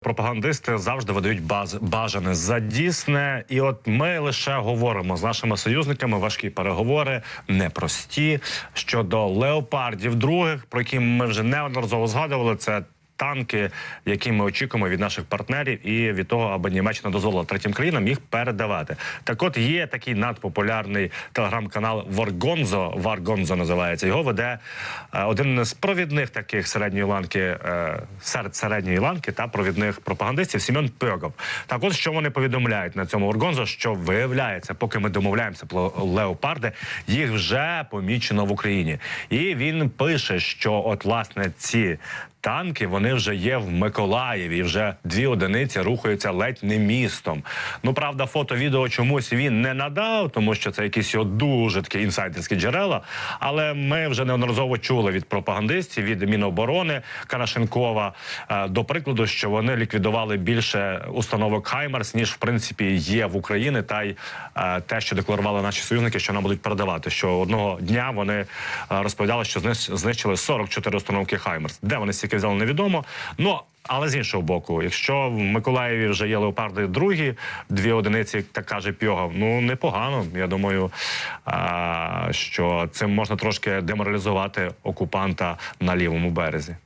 Пропагандисти завжди видають баз бажане за дійсне, і от ми лише говоримо з нашими союзниками важкі переговори, непрості щодо леопардів других, про які ми вже неодноразово згадували. Це танки, які ми очікуємо від наших партнерів, і від того, аби Німеччина дозволила третім країнам їх передавати. Так, от є такий надпопулярний телеграм-канал Варгонзо. Варгонзо називається. Його веде е, один з провідних таких середньої ланки е, серед середньої ланки та провідних пропагандистів Сім'он Пьогов. Так, от що вони повідомляють на цьому Варгонзо, що виявляється, поки ми домовляємося про леопарди, їх вже помічено в Україні, і він пише, що от власне ці. Танки вони вже є в Миколаєві. Вже дві одиниці рухаються ледь не містом. Ну правда, фото відео чомусь він не надав, тому що це якісь його дуже такі інсайдерські джерела. Але ми вже неодноразово чули від пропагандистів від Міноборони Карашенкова е, до прикладу, що вони ліквідували більше установок Хаймарс ніж в принципі є в Україні, та й е, те, що декларували наші союзники, що нам будуть передавати. Що одного дня вони е, розповідали, що знищ- знищили 44 установки Хаймарс. Де вони стільки взяли, невідомо. Ну але з іншого боку, якщо в Миколаєві вже є леопарди другі, дві одиниці, так каже Пьогов, ну непогано. Я думаю, що цим можна трошки деморалізувати окупанта на лівому березі.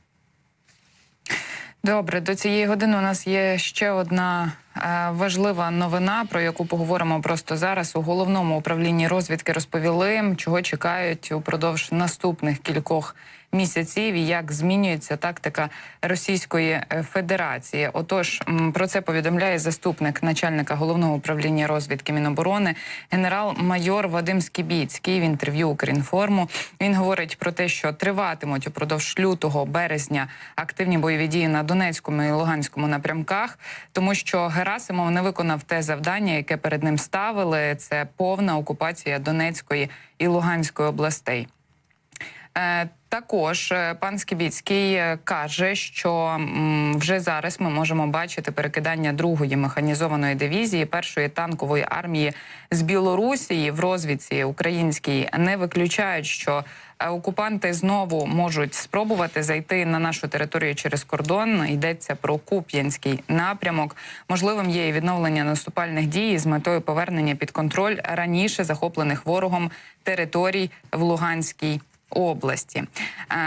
Добре, до цієї години у нас є ще одна е, важлива новина, про яку поговоримо просто зараз. У головному управлінні розвідки розповіли, чого чекають упродовж наступних кількох місяців і як змінюється тактика Російської е, Федерації. Отож, про це повідомляє заступник начальника головного управління розвідки Міноборони генерал-майор Вадим Скібіцький в інтерв'ю Укрінформу. Він говорить про те, що триватимуть упродовж лютого березня активні бойові дії на Донецькому і Луганському напрямках, тому що Герасимов не виконав те завдання, яке перед ним ставили. Це повна окупація Донецької і Луганської областей. Також е, пан Скібіцький е, каже, що вже зараз ми можемо бачити перекидання другої механізованої дивізії першої танкової армії з Білорусі в розвідці українській не виключають, що е, окупанти знову можуть спробувати зайти на нашу територію через кордон. Йдеться про Куп'янський напрямок. Можливим є і відновлення наступальних дій з метою повернення під контроль раніше захоплених ворогом територій в Луганській області.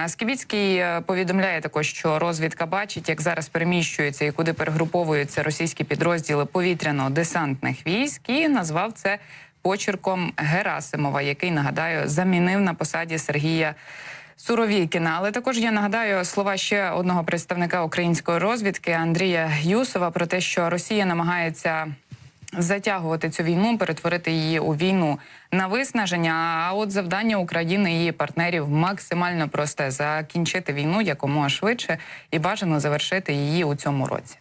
Е, Скібіцький е, повідомляє також, що розвідка бачить, як зараз переміщуються і куди перегруповуються російські підрозділи повітряно-десантних військ, і назвав це почерком Герасимова, який нагадаю замінив на посаді Сергія. Суровікіна, але також я нагадаю слова ще одного представника української розвідки Андрія Юсова про те, що Росія намагається затягувати цю війну, перетворити її у війну на виснаження. А от завдання України і її партнерів максимально просте закінчити війну якомога швидше і бажано завершити її у цьому році.